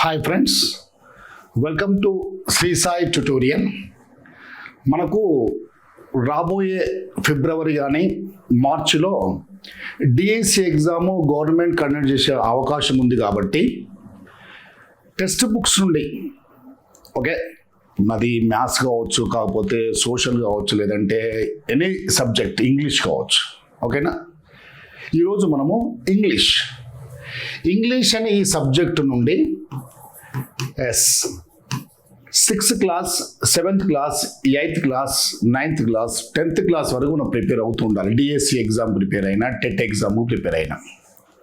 Hi friends welcome to Sri Sai tutorial మనకు రాబోయే ఫిబ్రవరి కానీ మార్చిలో డిఎస్సి ఎగ్జాము గవర్నమెంట్ కండక్ట్ చేసే అవకాశం ఉంది కాబట్టి టెక్స్ట్ బుక్స్ నుండి ఓకే అది మ్యాథ్స్ కావచ్చు కాకపోతే సోషల్ కావచ్చు లేదంటే ఎనీ సబ్జెక్ట్ ఇంగ్లీష్ కావచ్చు ఓకేనా ఈరోజు మనము ఇంగ్లీష్ ఇంగ్లీష్ అనే ఈ సబ్జెక్టు నుండి yes. Sixth class seventh class eighth class ninth class tenth class వరకు మనం ప్రిపేర్ అవుతూ ఉండాలి. డిఎస్సి ఎగ్జామ్ ప్రిపేర్ అయినా టెట్ ఎగ్జామ్ ప్రిపేర్ అయినా.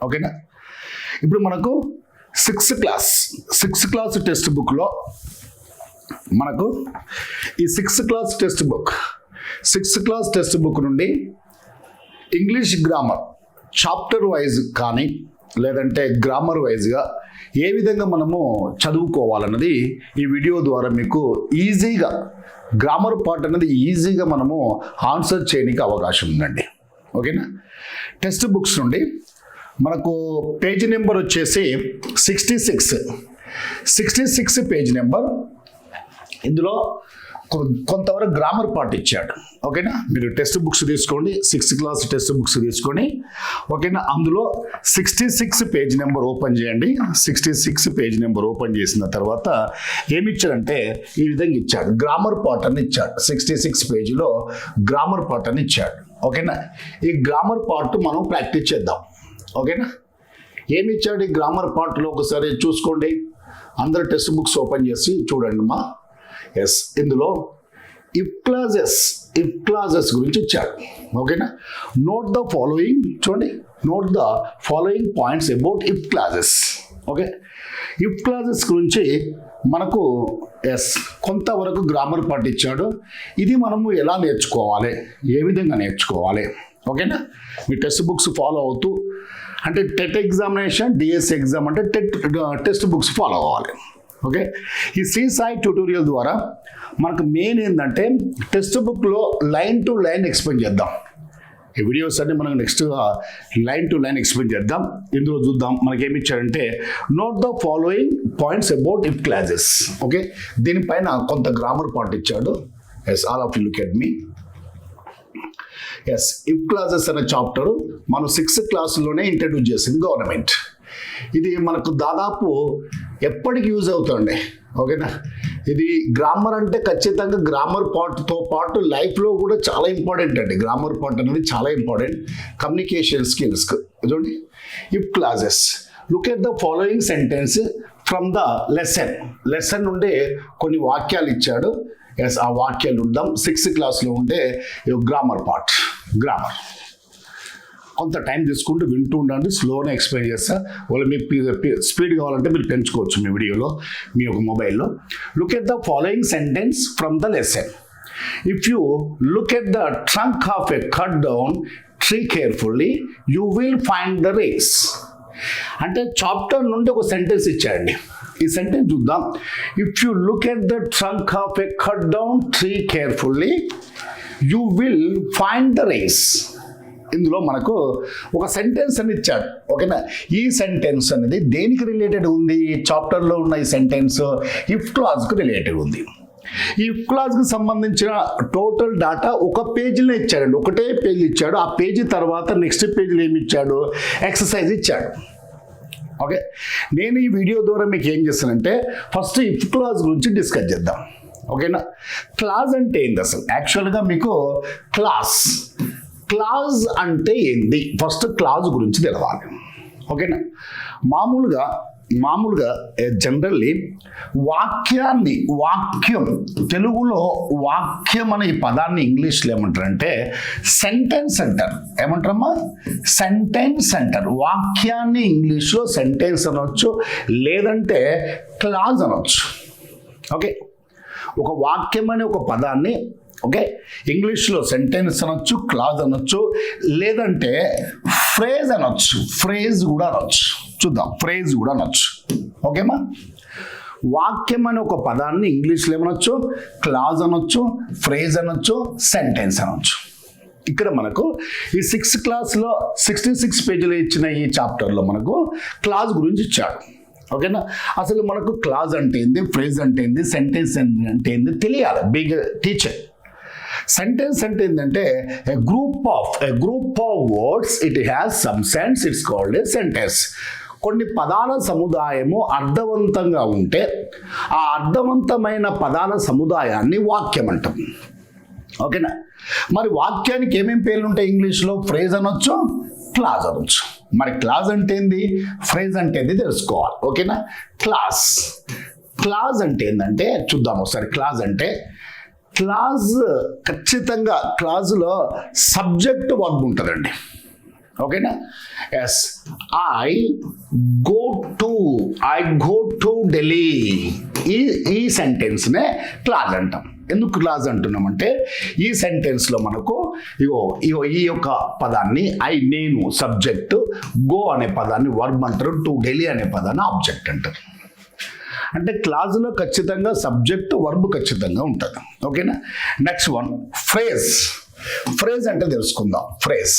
ఓకేనా? ఇప్పుడు మనకు sixth class sixth class text బుక్లో మనకు ఈ sixth class text book sixth class text book నుండి ఇంగ్లీష్ గ్రామర్ చాప్టర్ వైజ్ కానీ లేదంటే గ్రామర్ వైజ్గా ఏ విధంగా మనము చదువుకోవాలన్నది ఈ వీడియో ద్వారా మీకు ఈజీగా గ్రామర్ పార్ట్ అనేది ఈజీగా మనము ఆన్సర్ చేయడానికి అవకాశం ఉందండి. ఓకేనా? టెక్స్ట్ బుక్స్ నుండి మనకు పేజ్ నెంబర్ వచ్చేసి sixty six sixty six page number ఇందులో కొంతవరకు గ్రామర్ పార్ట్ ఇచ్చాడు. ఓకేనా? మీరు టెక్స్ట్ బుక్స్ తీసుకోండి సిక్స్త్ క్లాస్ టెక్స్ట్ బుక్స్ తీసుకొని ఓకేనా? అందులో sixty six page number open చేయండి. Sixty six page number open చేసిన తర్వాత ఏమి ఇచ్చాడంటే ఈ విధంగా ఇచ్చాడు. గ్రామర్ పార్ట్ అని ఇచ్చాడు. సిక్స్టీ సిక్స్ పేజీలో గ్రామర్ పార్ట్ అని ఇచ్చాడు. ఓకేనా? ఈ గ్రామర్ పార్ట్ మనం ప్రాక్టీస్ చేద్దాం. ఓకేనా? ఏమి ఇచ్చాడు ఈ గ్రామర్ పార్ట్లో ఒకసారి చూసుకోండి. అందరు టెక్స్ట్ బుక్స్ ఓపెన్ చేసి చూడండి మా ఎస్ ఇందులో ఇఫ్ క్లాజెస్ ఇఫ్ క్లాజెస్ గురించి ఇచ్చాడు ఓకేనా? నోట్ ద ఫాలోయింగ్ చూడండి. Note the following points about if clauses okay? If clauses గురించి మనకు ఎస్ కొంతవరకు గ్రామర్ పార్ట్ ఇచ్చాడు ఇది మనము ఎలా నేర్చుకోవాలి? ఏ విధంగా నేర్చుకోవాలి? ఓకేనా? మీ టెక్స్ట్ బుక్స్ ఫాలో అవుతూ అంటే టెట్ ఎగ్జామినేషన్ డిఎస్ ఎగ్జామ్ అంటే టెట్ టెక్స్ట్ బుక్స్ ఫాలో అవ్వాలి. ఓకే? ఈ శ్రీ సాయి ట్యూటోరియల్ ద్వారా మనకు మెయిన్ ఏంటంటే టెక్స్ట్ బుక్లో లైన్ టు లైన్ ఎక్స్ప్లెయిన్ చేద్దాం. ఈ వీడియోస్ అన్ని మనం next line to line explain చేద్దాం. ఇందులో చూద్దాం మనకి ఏమి ఇచ్చారంటే note the following points about if clauses okay? దీనిపైన కొంత గ్రామర్ పాయింట్ ఇచ్చాడు. Yes all of you look at me yes if clauses అనే చాప్టర్ మనం సిక్స్త్ క్లాస్లోనే ఇంట్రడ్యూస్ చేసింది గవర్నమెంట్ ఇది మనకు దాదాపు ఎప్పటికి యూజ్ అవుతుంది ఓకేనా? ఇది గ్రామర్ అంటే ఖచ్చితంగా గ్రామర్ పార్ట్తో పాటు లైఫ్లో కూడా చాలా ఇంపార్టెంట్ అండి. గ్రామర్ పార్ట్ అనేది చాలా ఇంపార్టెంట్. కమ్యూనికేషన్ స్కిల్స్ చూడండి. If clauses. Look at the following sentence from the lesson. Lesson ఉండే కొన్ని వాక్యాలు ఇచ్చాడు. ఎస్ ఆ వాక్యాలు ఉందాం. సిక్స్త్ క్లాస్లో ఉండే గ్రామర్ పార్ట్. గ్రామర్. కొంత టైం తీసుకుంటూ వింటూ ఉండండి స్లోనే ఎక్స్ప్లెయిన్ చేస్తా. వాళ్ళు మీకు స్పీడ్ కావాలంటే మీరు పెంచుకోవచ్చు మీ వీడియోలో మీ యొక్క మొబైల్లో look at the following sentence from the lesson if you look at the trunk of a cut down tree carefully you will find the race అంటే చాప్టర్ నుండి ఒక సెంటెన్స్ ఇచ్చాడండి ఈ సెంటెన్స్ చూద్దాం. If you look at the trunk of a cut down tree carefully you will find the race ఇందులో మనకు ఒక sentence అని ఇచ్చాడు ఓకేనా? ఈ సెంటెన్స్ అనేది దేనికి రిలేటెడ్ ఉంది? చాప్టర్లో ఉన్న ఈ సెంటెన్స్ ఇఫ్ క్లాజ్కు రిలేటెడ్ ఉంది. ఈ క్లాజ్కి సంబంధించిన టోటల్ డాటా ఒక పేజీలో ఇచ్చాడండి. ఒకటే పేజీ ఇచ్చాడు ఆ పేజీ తర్వాత నెక్స్ట్ పేజీలో ఏమి ఇచ్చాడు? ఎక్సర్సైజ్ ఇచ్చాడు. ఓకే? నేను ఈ వీడియో ద్వారా మీకు ఏం చేస్తానంటే ఫస్ట్ ఇఫ్ క్లాజ్ గురించి డిస్కస్ చేద్దాం. ఓకేనా? క్లాజ్ అంటే ఏంది అసలు? యాక్చువల్గా మీకు క్లాస్ క్లాజ్ అంటే ఏంది ఫస్ట్ క్లాజ్ గురించి తెలవాలి. ఓకేనా? మామూలుగా మామూలుగా జనరల్లీ వాక్యాన్ని వాక్యం తెలుగులో వాక్యం అనే ఈ పదాన్ని ఇంగ్లీష్లో ఏమంటారంటే సెంటెన్స్ అంటారు ఏమంటారమ్మా? సెంటెన్స్ అంటారు వాక్యాన్ని ఇంగ్లీష్లో సెంటెన్స్ అనొచ్చు లేదంటే క్లాజ్ అనొచ్చు. ఓకే? ఒక వాక్యం అనే ఒక పదాన్ని ఓకే? ఇంగ్లీష్లో సెంటెన్స్ అనొచ్చు క్లాజ్ అనొచ్చు లేదంటే ఫ్రేజ్ అనొచ్చు ఫ్రేజ్ కూడా అనొచ్చు. చూద్దాం ఫ్రేజ్ కూడా అనొచ్చు. ఓకేమా? వాక్యం అనే ఒక పదాన్ని ఇంగ్లీష్లో ఏమనొచ్చు? క్లాజ్ అనొచ్చు ఫ్రేజ్ అనొచ్చు సెంటెన్స్ అనొచ్చు. ఇక్కడ మనకు ఈ సిక్స్త్ క్లాస్లో సిక్స్టీ సిక్స్ పేజీలో ఇచ్చిన ఈ చాప్టర్లో మనకు క్లాజ్ గురించి ఇచ్చాడు. ఓకేనా? అసలు మనకు క్లాజ్ అంటే ఏంది ఫ్రేజ్ అంటే ఏంది సెంటెన్స్ అంటే ఏంది తెలియాలి. Big teacher. సెంటెన్స్ అంటే ఏంటంటే a group of a group of words it has some sense it's called a sentence కొన్ని పదాల సముదాయము అర్థవంతంగా ఉంటే ఆ అర్థవంతమైన పదాల సముదాయాన్ని వాక్యం అంటాం. ఓకేనా? మరి వాక్యానికి ఏమేమి పేర్లు ఉంటాయి ఇంగ్లీష్లో? ఫ్రేజ్ అనొచ్చు? క్లాజ్ అనొచ్చు. మరి క్లాజ్ అంటే ఏంది? ఫ్రేజ్ అంటే ఏంది తెలుసుకోవాలి. ఓకేనా? క్లాస్. క్లాజ్ అంటే ఏంటంటే చూద్దాం ఒకసారి క్లాజ్ అంటే క్లాజ్ ఖచ్చితంగా క్లాజులో సబ్జెక్ట్ వర్బ్ ఉంటుందండి. ఓకేనా? Yes I go to I go to Delhi ఈ ఈ సెంటెన్స్నే క్లాజ్ అంటాం. ఎందుకు క్లాజ్ అంటున్నామంటే ఈ సెంటెన్స్లో మనకు ఇగో ఇగో ఈ యొక్క పదాన్ని ఐ నేను సబ్జెక్ట్ గో అనే పదాన్ని వర్బ్ అంటారు టు ఢిల్లీ అనే పదాన్ని ఆబ్జెక్ట్ అంటారు. అంటే క్లాజులో ఖచ్చితంగా సబ్జెక్ట్ వర్బ్ ఖచ్చితంగా ఉంటుంది. ఓకేనా? నెక్స్ట్ వన్ ఫ్రేజ్ ఫ్రేజ్ అంటే తెలుసుకుందాం. ఫ్రేజ్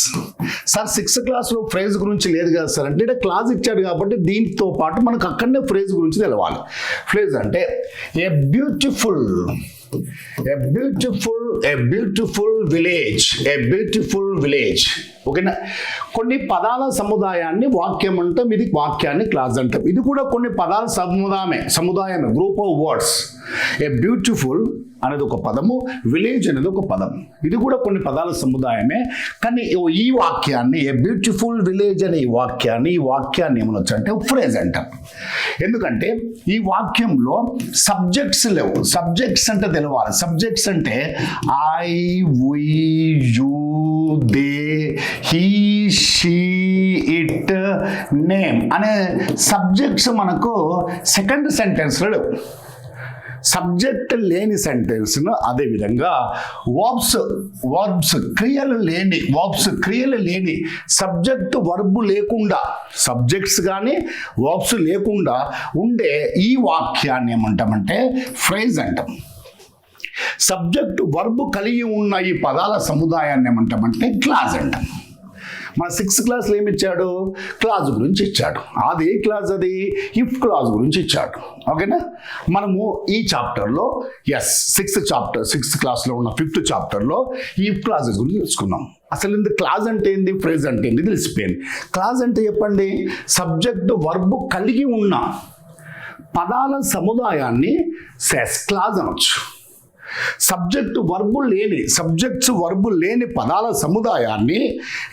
సార్ సిక్స్త్ క్లాస్లో ఫ్రేజ్ గురించి లేదు కదా సార్? అంటే క్లాజ్ క్లాస్ ఇచ్చాడు కాబట్టి దీంతో పాటు మనకు అక్కడనే ఫ్రేజ్ గురించి తెలవాలి. ఫ్రేజ్ అంటే a beautiful a beautiful a beautiful village a beautiful village ఓకేనా కొన్ని పదాల సముదాయాన్ని వాక్యం అంటాం ఇది వాక్యాన్ని క్లాస్ అంటాం. ఇది కూడా కొన్ని పదాల సముదాయమే సముదాయమే group of words a beautiful అనేది ఒక పదము విలేజ్ అనేది ఒక పదం. ఇది కూడా కొన్ని పదాల సముదాయమే. కానీ ఈ- వాక్యాన్ని ఏ బ్యూటిఫుల్ విలేజ్ అనే ఈ వాక్యాన్ని ఈ వాక్యాన్ని ఏమనొచ్చు అంటే ఫ్రేజ్ అంటాం ఎందుకంటే ఈ వాక్యంలో సబ్జెక్ట్స్ లేవు. సబ్జెక్ట్స్ అంటే తెలవాలి. సబ్జెక్ట్స్ అంటే I we you they he she it name అనే సబ్జెక్ట్స్ మనకు సెకండ్ సెంటెన్స్లో లేవు. సబ్జెక్ట్ లేని సెంటెన్స్ను అదేవిధంగా వర్బ్స్ వర్బ్స్ క్రియలు లేని వర్బ్స్ క్రియలు లేని సబ్జెక్ట్ వర్బు లేకుండా సబ్జెక్ట్స్ కానీ వర్బ్స్ లేకుండా ఉండే ఈ వాక్యాన్ని ఏమంటామంటే ఫ్రేజ్ అంటాం. సబ్జెక్ట్ వర్బు కలిగి ఉన్న ఈ పదాల సముదాయాన్ని ఏమంటామంటే క్లాజ్ అంటాం. మన సిక్స్త్ క్లాస్లో ఏమి ఇచ్చాడు? క్లాజ్ గురించి ఇచ్చాడు. అది ఏ క్లాజ్ అది? ఇఫ్ క్లాజ్ గురించి ఇచ్చాడు. ఓకేనా? మనము ఈ చాప్టర్లో ఎస్ సిక్స్త్ చాప్టర్ సిక్స్త్ క్లాస్లో ఉన్న ఫిఫ్త్ చాప్టర్లో ఈ ఇఫ్ క్లాజెస్ గురించి తెలుసుకున్నాం అసలు ఇంత క్లాజ్ అంటే ఏంది? ఫ్రేజ్ అంటే ఏంది? తెలిసిపోయింది క్లాజ్ అంటే చెప్పండి? సబ్జెక్ట్ వర్బు కలిగి ఉన్న పదాల సముదాయాన్ని సెస్ క్లాజ్ అనొచ్చు. సబ్జెక్టు వర్బు లేని సబ్జెక్ట్స్ వర్బు లేని పదాల సముదాయాన్ని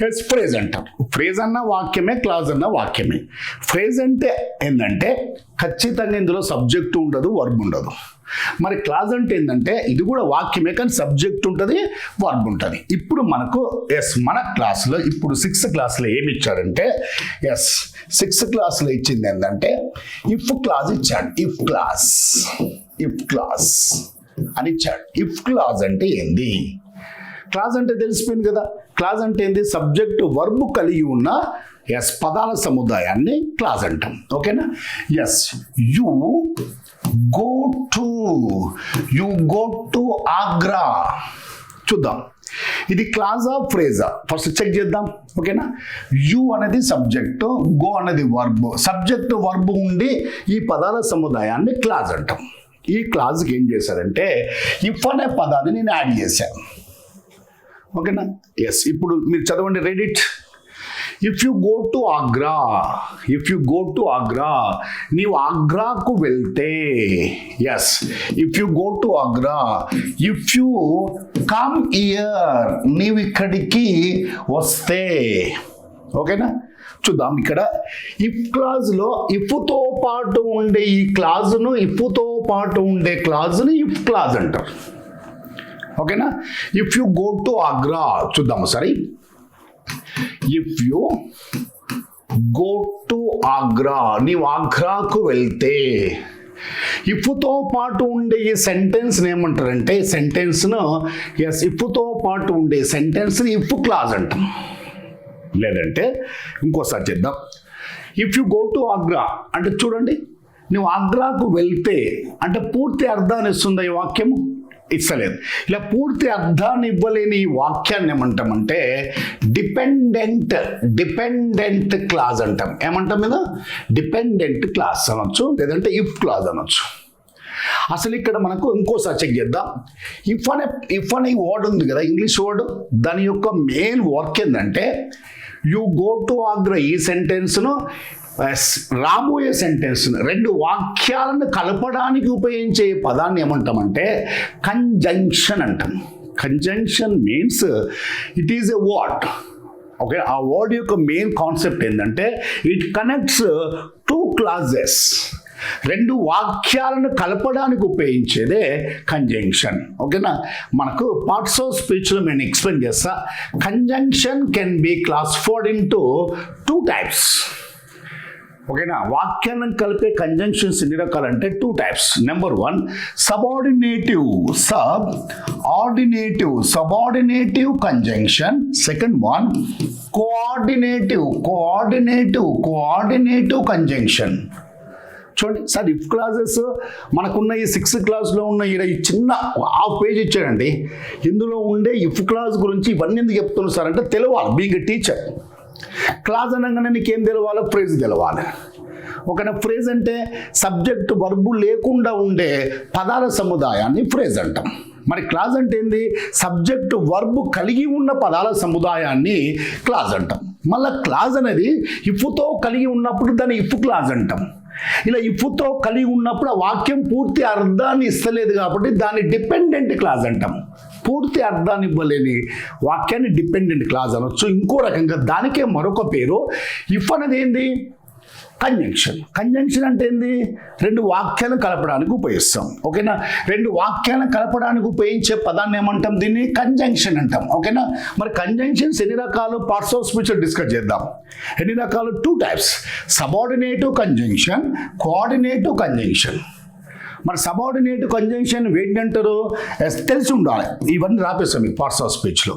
ఎస్ ఫ్రేజ్ అంటారు. ఫ్రేజ్ అన్న వాక్యమే క్లాజ్ అన్న వాక్యమే. ఫ్రేజ్ అంటే ఏంటంటే ఖచ్చితంగా ఇందులో సబ్జెక్టు ఉండదు వర్బ్ ఉండదు. మరి క్లాజ్ అంటే ఏంటంటే ఇది కూడా వాక్యమే కానీ సబ్జెక్ట్ ఉంటుంది వర్బ్ ఉంటుంది. ఇప్పుడు మనకు ఎస్ మన క్లాస్లో ఇప్పుడు సిక్స్త్ క్లాస్లో ఏమి ఇచ్చారంటే ఎస్ సిక్స్త్ క్లాస్లో ఇచ్చింది ఏంటంటే ఇఫ్ క్లాజ్ ఇచ్చాడు. ఇఫ్ క్లాస్ ఇఫ్ క్లాస్ అని ఇచ్చాడు ఇఫ్ క్లాజ్ అంటే ఏంది? క్లాజ్ అంటే తెలిసిపోయింది కదా. క్లాజ్ అంటే ఏంది? సబ్జెక్ట్ వర్బ్ కలిగి ఉన్న ఎస్ పదాల సముదాయాన్ని క్లాజ్ అంటాం. ఓకేనా yes you go to you go to Agra చూద్దాం. ఇది క్లాజా ఫ్రేజా ఫస్ట్ చెక్ చేద్దాం. ఓకేనా యు అనేది సబ్జెక్టు గో అనేది వర్బ్ సబ్జెక్ట్ వర్బ్ ఉండి ఈ పదాల సముదాయాన్ని క్లాజ్ అంటాం. ఈ క్లాజ్కి ఏం చేశారంటే ఇఫ్ అనే పదాన్ని నేను యాడ్ చేశాను ఓకేనా? ఎస్ ఇప్పుడు మీరు చదవండి read it if you go to Agra if you go to Agra నీవు ఆగ్రాకు వెళ్తే yes if you go to Agra if you come here నీవు ఇక్కడికి వస్తే ఓకేనా? చూద్దాం ఇక్కడ. ఇఫ్ క్లాజ్లో ఇఫ్తో పాటు ఉండే ఈ క్లాజ్ను ఇఫ్తో పాటు ఉండే క్లాజ్ను ఇఫ్ క్లాజ్ అంటారు. ఓకేనా? If you go to Agra చూద్దాం ఒకసారి. If you go to Agra నీవు ఆగ్రాకు వెళ్తే ఇఫ్తో పాటు ఉండే ఈ సెంటెన్స్ని ఏమంటారంటే సెంటెన్స్ను ఎస్ ఇఫ్తో పాటు ఉండే సెంటెన్స్ని ఇఫ్ క్లాజ్ అంటాం. లేదంటే ఇంకోసారి చేద్దాం. If you go to Agra అంటే చూడండి నువ్వు ఆగ్రాకు వెళ్తే అంటే పూర్తి అర్థాన్ని ఇస్తుంది ఈ వాక్యము? ఇస్తలేదు. ఇలా పూర్తి అర్థాన్ని ఇవ్వలేని ఈ వాక్యాన్ని ఏమంటామంటే డిపెండెంట్ డిపెండెంట్ క్లాజ్ అంటాం. ఏమంటాం మీద? డిపెండెంట్ క్లాస్ అనొచ్చు లేదంటే ఇఫ్ క్లాజ్ అనొచ్చు. అసలు ఇక్కడ మనకు ఇంకోసారి చెక్ చేద్దాం. ఇఫ్ అనే ఇఫ్ అనే వర్డ్ ఉంది కదా ఇంగ్లీష్ వర్డ్ దాని యొక్క మెయిన్ వర్క్ ఏంటంటే యు గో టు ఆగ్ర ఈ సెంటెన్స్ను రాబోయే సెంటెన్స్ను రెండు వాక్యాలను కలపడానికి ఉపయోగించే పదాన్ని ఏమంటామంటే కంజంక్షన్ అంటాం. Conjunction means it is a word okay ఆ వర్డ్ యొక్క మెయిన్ కాన్సెప్ట్ ఏంటంటే ఇట్ కనెక్ట్స్ టూ క్లాజెస్ రెండు వాక్యాలను కలపడానికి ఉపయోగించేదే కంజంక్షన్ ఓకేనా? మనకు పార్ట్స్ ఆఫ్ స్పీచ్లో నేను ఎక్స్ప్లెయిన్ చేస్తా. Conjunction can be classified into two types ఓకేనా? వాక్యాలను కలిపే కంజంక్షన్స్ ఎన్ని రకాలంటే two types number one subordinative subordinative subordinative conjunction second one coordinative coordinative coordinative conjunction చూడండి సార్ ఇఫ్ క్లాజెస్ మనకున్న ఈ సిక్స్త్ క్లాస్లో ఉన్న ఈడ ఈ చిన్న హాఫ్ పేజ్ ఇచ్చాడండి. ఇందులో ఉండే ఇఫ్ క్లాస్ గురించి ఇవన్నీ ఎందుకు చెప్తున్నారు సార్ అంటే తెలవాలి బీయింగ్ టీచర్ క్లాస్ అనగానే నీకేం తెలవాలి ఫ్రేజ్ తెలవాలి. ఒక ఫ్రేజ్ అంటే సబ్జెక్ట్ వర్బు లేకుండా ఉండే పదాల సముదాయాన్ని ఫ్రేజ్ అంటాం. మరి క్లాజ్ అంటే ఏంది? సబ్జెక్ట్ వర్బు కలిగి ఉన్న పదాల సముదాయాన్ని క్లాజ్ అంటాం. మళ్ళీ క్లాజ్ అనేది ఇఫ్తో కలిగి ఉన్నప్పుడు దాన్ని ఇఫ్ క్లాజ్ అంటాం. ఇలా ఇఫ్తో కలిగి ఉన్నప్పుడు ఆ వాక్యం పూర్తి అర్థాన్ని ఇస్తలేదు కాబట్టి దాన్ని డిపెండెంట్ క్లాజ్ అంటాం. పూర్తి అర్థాన్ని ఇవ్వలేని వాక్యాన్ని డిపెండెంట్ క్లాజ్ అనొచ్చు. ఇంకో రకంగా దానికే మరొక పేరు. ఇఫ్ అనేది ఏంది? కంజంక్షన్ కంజంక్షన్ అంటే ఏంది? రెండు వాక్యాలను కలపడానికి ఉపయోగిస్తాం. ఓకేనా? రెండు వాక్యాలను కలపడానికి ఉపయోగించే పదాన్ని ఏమంటాం దీన్ని? కంజంక్షన్ అంటాం. ఓకేనా? మరి కంజంక్షన్స్ ఎన్ని రకాలు? పార్ట్స్ ఆఫ్ స్పీచ్ డిస్కస్ చేద్దాం. ఎన్ని రకాలు? Two types subordinative conjunction coordinative conjunction మరి సబార్డినేట్ కంజంక్షన్ ఏంటంటారు ఎస్ తెలిసి ఉండాలి. ఇవన్నీ రాపేస్తాం మీకు పార్ట్స్ ఆఫ్ స్పీచ్లో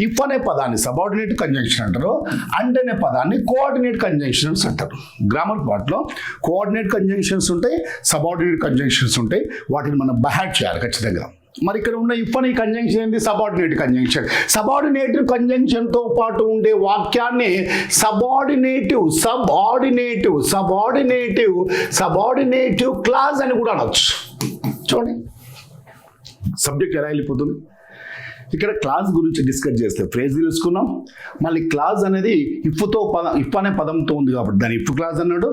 ఇఫ్ అనే పదాన్ని సబార్డినేట్ కంజంక్షన్ అంటారు. అండ్ అనే పదాన్ని కోఆర్డినేట్ కంజంక్షన్స్ అంటారు. గ్రామర్ పార్ట్లో కోఆర్డినేట్ కంజంక్షన్స్ ఉంటాయి సబార్డినేట్ కంజంక్షన్స్ ఉంటాయి. వాటిని మనం బహాట్ చేయాలి ఖచ్చితంగా. మరి ఇక్కడ ఉన్న ఇఫ్ఫని కంజంక్షన్ ఏంది? సబార్డినేట్ కంజంక్షన్ సబార్డినేట్ కంజంక్షన్తో పాటు ఉండే వాక్యాన్ని subordinative subordinative subordinative subordinative clause అని కూడా అనొచ్చు. చూడండి. సబ్జెక్ట్ ఎలా వెళ్ళిపోతుంది? ఇక్కడ క్లాస్ గురించి డిస్కస్ చేస్తే ఫ్రేజ్ తెలుసుకున్నాం మళ్ళీ క్లాజ్ అనేది ఇఫ్తో పదం ఇఫ్ అనే పదంతో ఉంది కాబట్టి దాని ఇఫ్ క్లాజ్ అన్నాడు.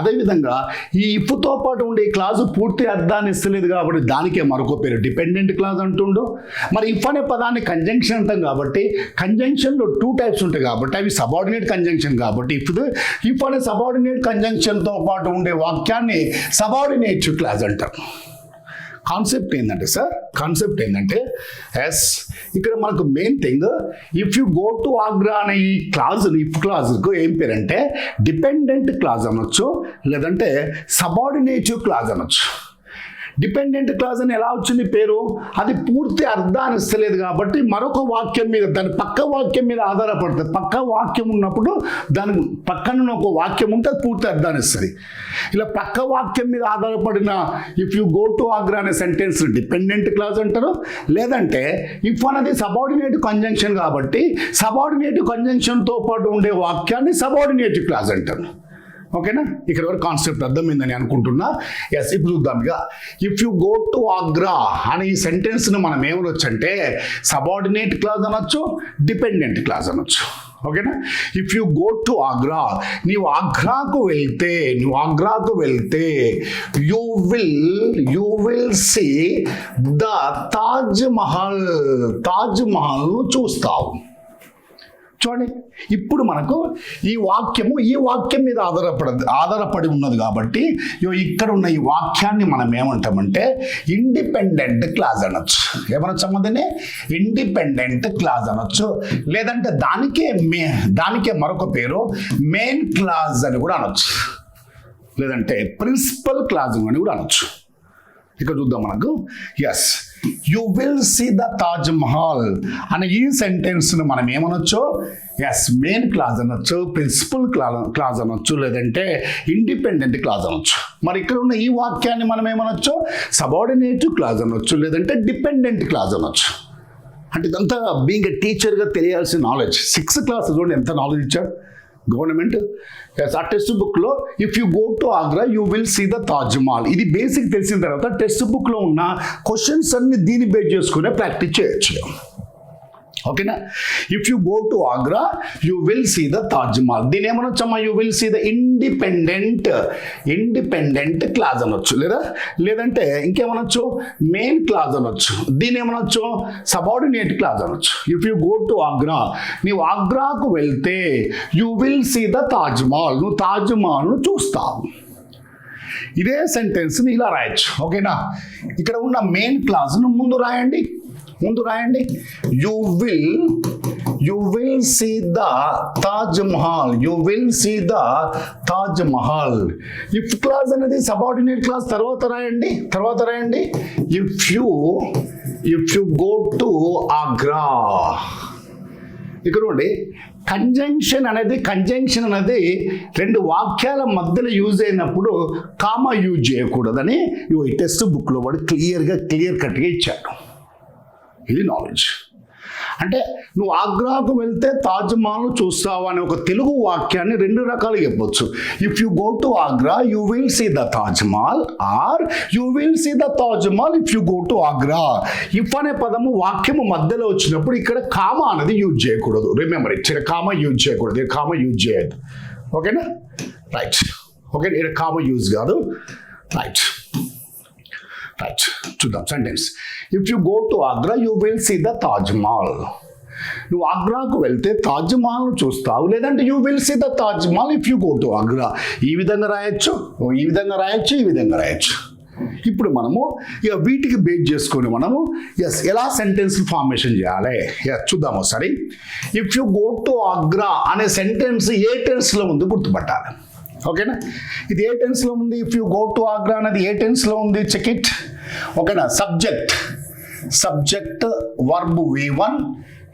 అదేవిధంగా ఈ ఇఫ్తో పాటు ఉండే క్లాజ్ క్లాజు పూర్తి అర్థాన్ని ఇస్తలేదు కాబట్టి దానికే మరొక పేరు డిపెండెంట్ క్లాజ్ అంటుండు. మరి ఇఫ్ అనే పదాన్ని కంజంక్షన్ అంటాం కాబట్టి కంజంక్షన్లో టూ టైప్స్ ఉంటాయి కాబట్టి అవి సబార్డినేట్ కంజంక్షన్ కాబట్టి ఇఫ్ ఇఫ్ అనే సబార్డినేట్ కంజంక్షన్తో పాటు ఉండే వాక్యాన్ని సబార్డినేట్ క్లాజ్ అంటారు కాన్సెప్ట్ ఏంటంటే సార్ కాన్సెప్ట్ ఏంటంటే ఎస్ ఇక్కడ మనకు main thing if you go to Agra అనే ఈ క్లాజ్ ఇఫ్ క్లాజ్కు ఏం పేరంటే డిపెండెంట్ క్లాజ్ అనొచ్చు లేదంటే సబార్డినేటివ్ క్లాజ్ అనొచ్చు. డిపెండెంట్ క్లాజ్ అని ఎలా వచ్చింది పేరు? అది పూర్తి అర్థాన్ని ఇస్తలేదు కాబట్టి మరొక వాక్యం మీద దాని పక్క వాక్యం మీద ఆధారపడుతుంది. పక్క వాక్యం ఉన్నప్పుడు దాని పక్కన ఒక వాక్యం ఉంటే అది పూర్తి అర్థాన్ని ఇస్తుంది. ఇలా పక్క వాక్యం మీద ఆధారపడిన if you go to Agra అనే సెంటెన్స్ డిపెండెంట్ క్లాజ్ అంటారు. లేదంటే ఇఫ్ అనేది సబార్డినేట్ కంజంక్షన్ కాబట్టి సబార్డినేట్ కంజంక్షన్తో పాటు ఉండే వాక్యాన్ని సబార్డినేట్ క్లాజ్ అంటారు. ఓకేనా? ఇక్కడ వరకు కాన్సెప్ట్ అర్థమైందని అనుకుంటున్నా? ఎస్ ఇప్పుడు చూద్దాం ఇక. If you go to Agra అనే ఈ సెంటెన్స్ను మనం ఏమనొచ్చు అంటే సబార్డినేట్ క్లాజ్ అనొచ్చు డిపెండెంట్ క్లాజ్ అనొచ్చు. ఓకేనా? If you go to Agra నీవు ఆగ్రాకు వెళ్తే నువ్వు ఆగ్రాకు వెళ్తే you will you will see the Taj Mahal Taj మహల్ను చూస్తావు. చూడండి ఇప్పుడు మనకు ఈ వాక్యము ఈ వాక్యం మీద ఆధారపడ ఆధారపడి ఉన్నది కాబట్టి ఇక్కడ ఉన్న ఈ వాక్యాన్ని మనం ఏమంటామంటే ఇండిపెండెంట్ క్లాజ్ అనొచ్చు. ఏమనొచ్చు అమ్మదని ఇండిపెండెంట్ క్లాజ్ అనొచ్చు. లేదంటే దానికే మే దానికే మరొక పేరు మెయిన్ క్లాజ్ అని కూడా అనొచ్చు. లేదంటే ప్రిన్సిపల్ క్లాజ్ అని కూడా అనొచ్చు. ఇక్కడ చూద్దాం మనకు. Yes you will see the Taj Mahal అనే ఈ సెంటెన్స్ను మనం ఏమనొచ్చు? ఎస్ మెయిన్ క్లాజ్ అనొచ్చు ప్రిన్సిపల్ క్లా క్లాజ్ అనొచ్చు లేదంటే ఇండిపెండెంట్ క్లాజ్ అనొచ్చు. మరి ఇక్కడ ఉన్న ఈ వాక్యాన్ని మనం ఏమనొచ్చు? సబార్డినేటివ్ క్లాజ్ అనొచ్చు లేదంటే డిపెండెంట్ క్లాజ్ అనొచ్చు. అంటే ఇదంతా బీయింగ్ ఎ టీచర్గా తెలియాల్సిన నాలెడ్జ్ సిక్స్త్ క్లాస్ చూడండి ఎంత నాలెడ్జ్ ఇచ్చాడు? గవర్నమెంట్ ఆ టెక్స్ట్ బుక్లో if you go to Agra you will see the Taj Mahal ఇది బేసిక్ తెలిసిన తర్వాత టెక్స్ట్ బుక్లో ఉన్న క్వశ్చన్స్ అన్ని దీన్ని బేస్ చేసుకునే ప్రాక్టీస్ చేయొచ్చు. ఓకేనా? If you go to Agra you will see the Taj Mahal దీని ఏమనొచ్చమ్మా you will see the independent independent clause అనొచ్చు. లేదా? లేదంటే ఇంకేమనొచ్చు? మెయిన్ క్లాజ్ అనొచ్చు. దీని ఏమనొచ్చు సబార్డినేట్ క్లాజ్ అనొచ్చు. If you go to Agra నీవు ఆగ్రాకు వెళ్తే you will see the Taj Mahal నువ్వు తాజ్ మహల్ను చూస్తావు. ఇదే సెంటెన్స్ని ఇలా రాయొచ్చు. ఓకేనా? ఇక్కడ ఉన్న మెయిన్ క్లాజ్ను ముందు రాయండి. ముందు రాయండి. You will you will see the Taj Mahal you will see the Taj Mahal if clause అనేది సబార్డినేట్ క్లాస్ తర్వాత రాయండి. తర్వాత రాయండి. If you if you go to Agra ఇక్కడ ఉండి కంజంక్షన్ అనేది కంజంక్షన్ అనేది రెండు వాక్యాల మధ్యలో యూజ్ అయినప్పుడు కామా యూజ్ చేయకూడదని ఈ టెక్స్ట్ బుక్లో వాడు క్లియర్గా క్లియర్ కట్గా ఇచ్చాడు. ఇది నాలెడ్జ్ అంటే నువ్వు ఆగ్రాకు వెళ్తే తాజ్ మహల్ చూస్తావు అనే ఒక తెలుగు వాక్యాన్ని రెండు రకాలు చెప్పొచ్చు. If you go to Agra you will see the Taj Mahal or you will see the Taj Mahal if you go to Agra if అనే పదము వాక్యము మధ్యలో వచ్చినప్పుడు ఇక్కడ కామ అనేది యూజ్ చేయకూడదు. రిమెంబర్ ఇక్కడ కామ యూజ్ చేయకూడదు. ఇక్కడ కామ యూజ్ చేయదు. ఓకేనా రైట్ ఓకే ఇక్కడ కామ యూజ్ కాదు. రైట్ రైట్ చూద్దాం. Sentence if you go to Agra you will see the Taj Mahal నువ్వు ఆగ్రాకు వెళ్తే తాజ్ మహల్ చూస్తావు. లేదంటే you will see the Taj Mahal if you go to Agra ఈ విధంగా రాయొచ్చు. ఈ విధంగా రాయొచ్చు ఈ విధంగా రాయొచ్చు. ఇప్పుడు మనము ఇక వీటికి బేస్ చేసుకొని మనము ఎస్ ఎలా సెంటెన్స్ ఫార్మేషన్ చేయాలి? ఎస్ చూద్దాం ఒకసారి. If you go to Agra అనే సెంటెన్స్ ఏ టెన్స్లో ఉంది గుర్తుపట్టాలి. ఓకేనా? ఇది ఏ టెన్స్లో ఉంది? If you go to Agra అనేది ఏ టెన్స్లో ఉంది? చెక్ ఇట్ ఓకేనా? Subject subject verb V one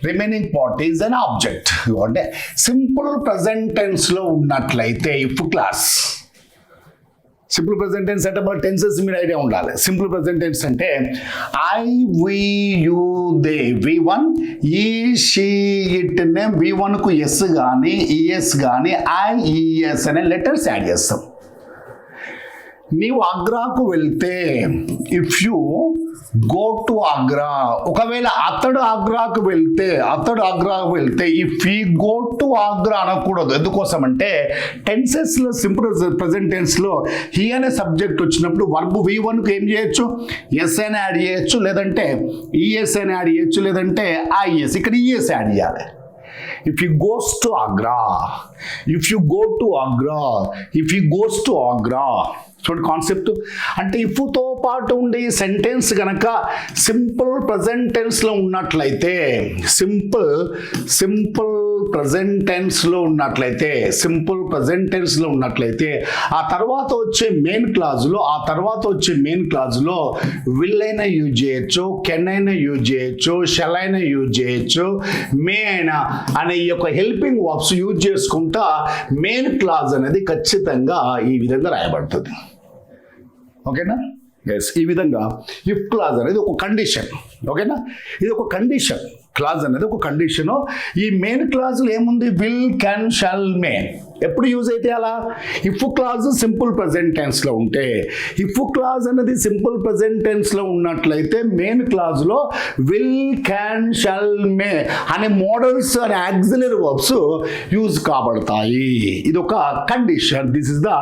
remaining part is an object అంటే సింపుల్ ప్రజెంట్ టెన్స్లో ఉన్నట్లయితే if clause simple present tense అంటే మన టెన్సెస్ మీరు ఐడియా ఉండాలి. సింపుల్ ప్రజెంట్ టెన్స్ అంటే I we you they V one he she it నే V వన్కు ఎస్ కానీ ఈఎస్ కానీ ఐ ఈఎస్ అనే లెటర్స్ యాడ్ చేస్తాం. నీవు ఆగ్రాకు వెళ్తే if you go to Agra ఒకవేళ అతడు ఆగ్రాకు వెళ్తే అతడు ఆగ్రాకు వెళ్తే ఇఫ్ ఈ గో టు ఆగ్రా అనకూడదు. ఎందుకోసం అంటే టెన్సెస్లో సింపుల్ ప్రజెంట్ టెన్స్లో హీ అనే సబ్జెక్ట్ వచ్చినప్పుడు వర్బ్ వి వన్కు ఏం చేయొచ్చు? ఎస్ అని యాడ్ చేయొచ్చు లేదంటే ఈఎస్ అని యాడ్ చేయొచ్చు లేదంటే ఐఎస్ ఇక్కడ ఈఎస్ యాడ్ చేయాలి. If you goes to Agra if you go to Agra if you goes to Agra చూడండి కాన్సెప్ట్ అంటే ఇఫ్తో పాటు ఉండే ఈ సెంటెన్స్ కనుక సింపుల్ ప్రజెంట్ టెన్స్లో ఉన్నట్లయితే సింపుల్ సింపుల్ ప్రజెంట్ టెన్స్లో ఉన్నట్లయితే సింపుల్ ప్రజెంట్ టెన్స్లో ఉన్నట్లయితే ఆ తర్వాత వచ్చే మెయిన్ క్లాజ్లో ఆ తర్వాత వచ్చే మెయిన్ క్లాజులో విల్ అయినా యూజ్ చేయొచ్చు కెన్ అయినా యూజ్ చేయొచ్చు షెల్ అయినా యూజ్ చేయొచ్చు మే అయినా అనే ఈ యొక్క హెల్పింగ్ వర్బ్స్ యూజ్ చేసుకుంటా మెయిన్ క్లాజ్ అనేది ఖచ్చితంగా ఈ విధంగా రాయబడుతుంది. ఓకేనా? ఎస్ ఈ విధంగా ఇఫ్ క్లాజ్ అనేది ఒక కండిషన్ ఓకేనా? ఇది ఒక కండిషన్ క్లాజ్ అనేది ఒక కండిషను ఈ మెయిన్ క్లాజ్లో ఏముంది? విల్ క్యాన్ షాల్ మే ఎప్పుడు యూజ్ అయితే అలా? ఇఫ్ క్లాజ్ సింపుల్ ప్రజెంట్ టెన్స్లో ఉంటే ఇఫ్ క్లాజ్ అనేది సింపుల్ ప్రజెంట్ టెన్స్లో ఉన్నట్లయితే మెయిన్ క్లాజ్లో విల్ క్యాన్ షల్ మే అనే మోడల్స్ అనే యాక్సిలరీ వర్బ్స్ యూజ్ కాబడతాయి. ఇది ఒక condition this is the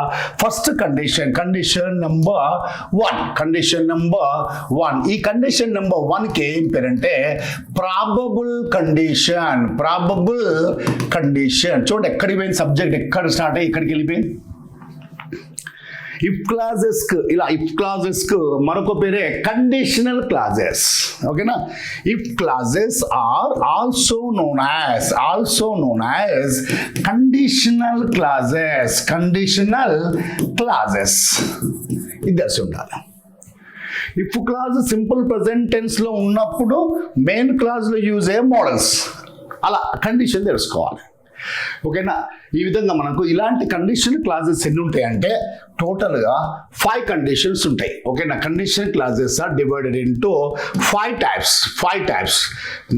first condition condition number one condition number one ఈ కండిషన్ నెంబర్ వన్కి ఏం పేరంటే ప్రాబబుల్ కండిషన్ ప్రాబబుల్ కండిషన్ చూడండి ఎక్కడికి పోయిన సబ్జెక్ట్ ఎక్కడ స్టార్ట్ అయ్యి ఇక్కడికి వెళ్ళిపోయింది? ఇఫ్ క్లాజెస్ ఇలా ఇఫ్ క్లాజెస్కు మరొక పేరే కండిషనల్ క్లాజెస్ ఓకేనా? If clauses are also known as also known as conditional clauses conditional clauses ఇది ఉండాలి. ఇఫ్ క్లాజ్ సింపుల్ ప్రజెంట్ టెన్స్లో ఉన్నప్పుడు మెయిన్ క్లాజ్లో యూజ్ అయ్యే మోడల్స్. అలా కండిషన్ తెలుసుకోవాలి. ఓకేనా ఈ విధంగా మనకు ఇలాంటి కండిషన్ క్లాజెస్ ఎన్ని ఉంటాయంటే టోటల్గా ఫైవ్ కండిషన్స్ ఉంటాయి ఓకేనా condition clauses are divided into five types five types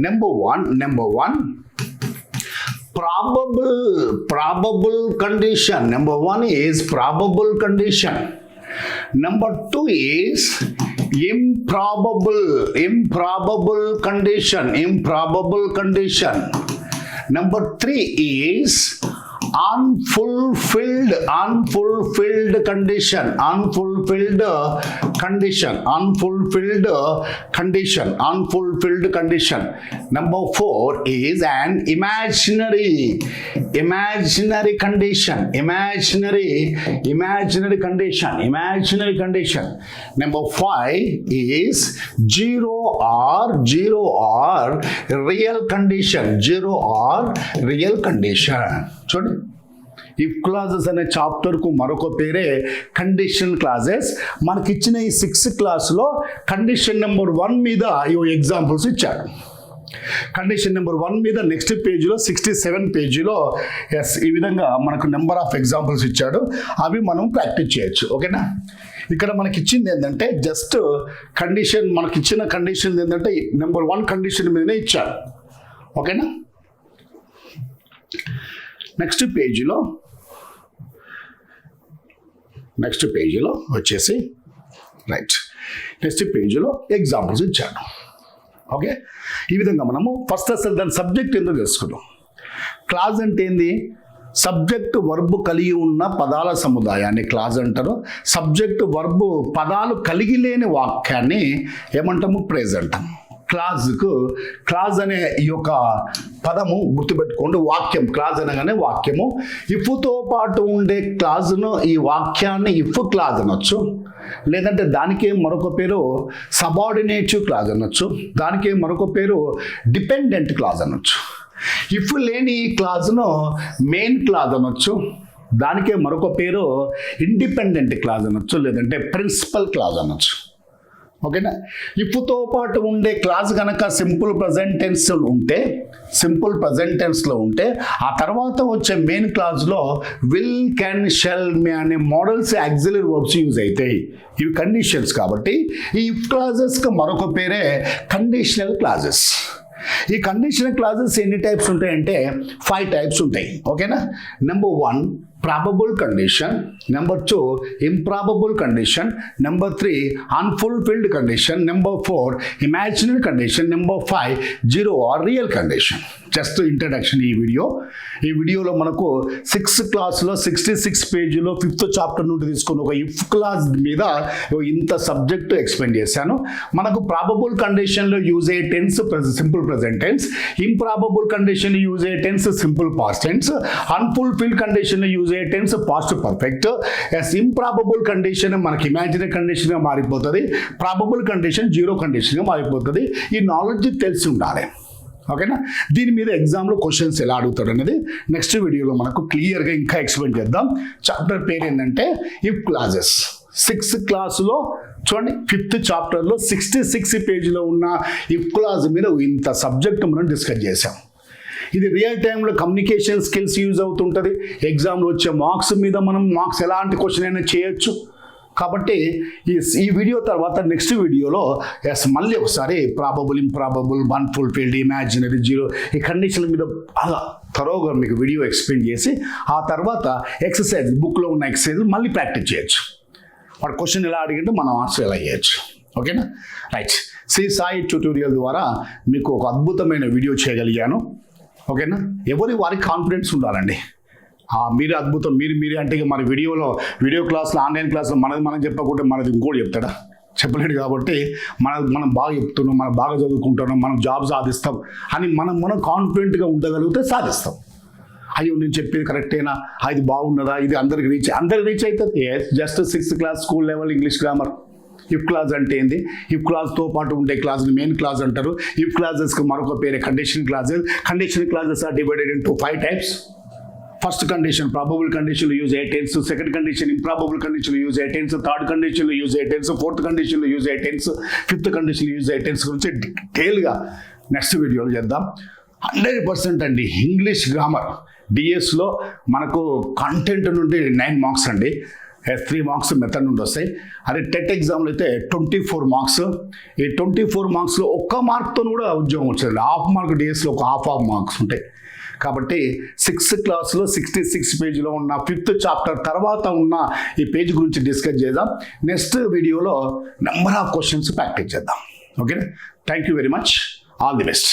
number one number one probable probable condition number one is probable condition number two is improbable improbable condition improbable condition number three is unfulfilled unfulfilled condition unfulfilled condition unfulfilled condition unfulfilled condition number four is an imaginary imaginary condition imaginary imaginary condition imaginary condition number five is zero or zero or real condition zero or real condition చూడండి if clauses అనే చాప్టర్కు మరొక పేరే condition clauses మనకిచ్చిన ఈ sixth క్లాస్లో condition number one మీద ఈ ఎగ్జాంపుల్స్ ఇచ్చాడు కండిషన్ నెంబర్ వన్ మీద నెక్స్ట్ పేజీలో సిక్స్టీ సెవెన్ పేజీలో ఎస్ ఈ విధంగా మనకు నెంబర్ ఆఫ్ ఎగ్జాంపుల్స్ ఇచ్చాడు. అవి మనం ప్రాక్టీస్ చేయొచ్చు ఓకేనా? ఇక్కడ మనకి ఇచ్చింది ఏంటంటే జస్ట్ కండిషన్ మనకి ఇచ్చిన కండిషన్ ఏంటంటే నెంబర్ వన్ కండిషన్ మీదనే ఇచ్చాడు ఓకేనా? నెక్స్ట్ పేజీలో నెక్స్ట్ పేజీలో వచ్చేసి రైట్ నెక్స్ట్ పేజీలో ఎగ్జాంపుల్స్ ఇచ్చాడు ఓకే ఈ విధంగా మనము ఫస్ట్ అసలు దాని సబ్జెక్ట్ ఏందో తెలుసుకున్నాం క్లాజ్ అంటే ఏంది? సబ్జెక్ట్ వర్బ్ కలిగి ఉన్న పదాల సముదాయాన్ని క్లాజ్ అంటారు. సబ్జెక్ట్ వర్బు పదాలు కలిగి లేని వాక్యాన్ని ఏమంటాము? ప్రేజ్ అంటాము క్లాజ్కు క్లాజ్ అనే ఈ యొక్క పదము గుర్తుపెట్టుకోండి వాక్యం. క్లాజ్ అనగానే వాక్యము. ఇఫ్తో పాటు ఉండే క్లాజ్ను ఈ వాక్యాన్ని ఇఫ్ క్లాజ్ అనొచ్చు. లేదంటే దానికే మరొక పేరు సబార్డినేటివ్ క్లాజ్ అనొచ్చు. దానికే మరొక పేరు డిపెండెంట్ క్లాజ్ అనొచ్చు. ఇఫ్ లేని ఈ క్లాజ్ను మెయిన్ క్లాజ్ అనొచ్చు. దానికే మరొక పేరు ఇండిపెండెంట్ క్లాజ్ అనొచ్చు. లేదంటే ప్రిన్సిపల్ క్లాజ్ అనొచ్చు. ఓకేనా? ఇఫ్తో పాటు ఉండే క్లాస్ కనుక సింపుల్ ప్రజెంట్ టెన్స్ ఉంటే సింపుల్ ప్రజెంట్ టెన్స్లో ఉంటే ఆ తర్వాత వచ్చే మెయిన్ క్లాస్లో విల్ కెన్ షెల్ మే అనే మోడల్స్ యాక్సిలరీ వర్బ్స్ యూజ్ అవుతాయి. ఇవి కండిషన్స్ కాబట్టి ఈ ఇఫ్ క్లాజెస్కి మరొక పేరే కండిషనల్ క్లాజెస్ ఈ కండిషనల్ క్లాజెస్ ఎన్ని టైప్స్ ఉంటాయంటే ఫైవ్ టైప్స్ ఉంటాయి. ఓకేనా? Number one probable condition number two improbable condition number three unfulfilled condition number four imaginary condition number five zero or real condition just introduction ఈ video ఈ వీడియోలో మనకు sixth క్లాస్లో sixty six పేజీలో fifth chapter నుండి తీసుకుని ఒక ఇఫ్ క్లాస్ మీద ఇంత సబ్జెక్ట్ ఎక్స్ప్లెయిన్ చేశాను. మనకు ప్రాబబుల్ కండిషన్లో యూజ్ అయ్యే tense simple present tense improbable condition use అయ్యే tense simple past tense unfulfilled condition use అయ్యే tense past perfect yes improbable condition మనకి ఇమాజినరీ కండిషన్గా మారిపోతుంది ప్రాబబుల్ కండిషన్ జీరో కండిషన్గా మారిపోతుంది ఈ నాలెడ్జ్ తెలిసి ఉండాలి. ఓకేనా దీని మీద ఎగ్జామ్లో క్వశ్చన్స్ ఎలా అడుగుతాడు అనేది నెక్స్ట్ వీడియోలో మనకు క్లియర్గా ఇంకా ఎక్స్ప్లెయిన్ చేద్దాం. చాప్టర్ పేరు ఏంటంటే ఇఫ్ క్లాజెస్ సిక్స్త్ క్లాసులో చూడండి ఫిఫ్త్ చాప్టర్లో సిక్స్టీ సిక్స్ పేజీలో ఉన్న ఇఫ్ క్లాజ్ మీద ఇంత సబ్జెక్ట్ మనం డిస్కస్ చేసాం ఇది రియల్ టైంలో కమ్యూనికేషన్ స్కిల్స్ యూజ్ అవుతుంటుంది. ఎగ్జామ్లో వచ్చే మార్క్స్ మీద మనం మార్క్స్ ఎలాంటి క్వశ్చన్ అయినా చేయొచ్చు. కాబట్టి ఈ ఈ వీడియో తర్వాత నెక్స్ట్ వీడియోలో ఎస్ మళ్ళీ ఒకసారి probable improbable unfulfilled imaginary zero ఈ కండిషన్ల మీద బాగా తరోగా మీకు వీడియో ఎక్స్ప్లెయిన్ చేసి ఆ తర్వాత ఎక్సర్సైజ్ బుక్లో ఉన్న ఎక్సర్సైజ్ మళ్ళీ ప్రాక్టీస్ చేయొచ్చు. వాడు క్వశ్చన్ ఎలా అడిగింటే మనం ఆన్సర్ ఎలా చేయొచ్చు. ఓకేనా రైట్ శ్రీ సాయి ట్యూటోరియల్ ద్వారా మీకు ఒక అద్భుతమైన వీడియో చేయగలిగాను. ఓకేనా? ఎవరి వారికి కాన్ఫిడెన్స్ ఉండాలండి. మీరు మీరే అద్భుతం. మీరు మీరే అంటే ఇక మన వీడియోలో వీడియో క్లాస్లో ఆన్లైన్ క్లాస్లో మనది మనం చెప్పకుంటే మనది ఇంకోటి చెప్తాడా? చెప్పలేడు కాబట్టి మన మనం బాగా చెప్తున్నాం మనం బాగా చదువుకుంటున్నాం మనం జాబ్ సాధిస్తాం అని మనం మనం కాన్ఫిడెంట్గా ఉండగలిగితే సాధిస్తాం. అయ్యో నేను చెప్పేది కరెక్టేనా? అది బాగున్నదా? ఇది అందరికి రీచ్ అందరికి రీచ్ అవుతుంది. Just sixth class school level English grammar if clause అంటే ఏంది? హిప్ క్లాజ్తో పాటు ఉండే క్లాస్ని మెయిన్ క్లాస్ అంటారు. హిప్ క్లాజెస్కి మరొక పేరే condition clauses condition clauses are divided into five types first condition probable కండిషన్లో యూజ్ అయ్యే టెన్స్ సెకండ్ కండిషన్ ఇంప్రాబబుల్ కండిషన్లో యూజ్ అయ్యే టెన్స్ థర్డ్ కండిషన్లో యూజ్ అయ్యే టెన్స్ ఫోర్త్ కండిషన్లో యూజ్ అయ్యే టెన్స్ ఫిఫ్త్ కండిషన్లో యూజ్ అయ్యే టెన్స్ గురించి డీటెయిల్గా నెక్స్ట్ వీడియోలో చేద్దాం. హండ్రెడ్ పర్సెంట్ అండి. ఇంగ్లీష్ గ్రామర్ డిఎస్లో మనకు కంటెంట్ నుండి నైన్ మార్క్స్ అండి. త్రీ మార్క్స్ మెథడ్ నుండి వస్తాయి అదే టెట్ ఎగ్జామ్లో అయితే ట్వంటీ ఫోర్ మార్క్స్ ఈ ట్వంటీ ఫోర్ మార్క్స్లో ఒక్క మార్క్తో కూడా ఉద్యోగం వచ్చింది. హాఫ్ మార్క్ డిఎస్లో ఒక హాఫ్ హాఫ్ మార్క్స్ ఉంటాయి. కాబట్టి సిక్స్త్ క్లాస్లో సిక్స్టీ సిక్స్ పేజీలో ఉన్న ఫిఫ్త్ చాప్టర్ తర్వాత ఉన్న ఈ పేజ్ గురించి డిస్కస్ చేద్దాం. నెక్స్ట్ వీడియోలో నెంబర్ ఆఫ్ క్వశ్చన్స్ ప్రాక్టీస్ చేద్దాం. Okay thank you very much all the best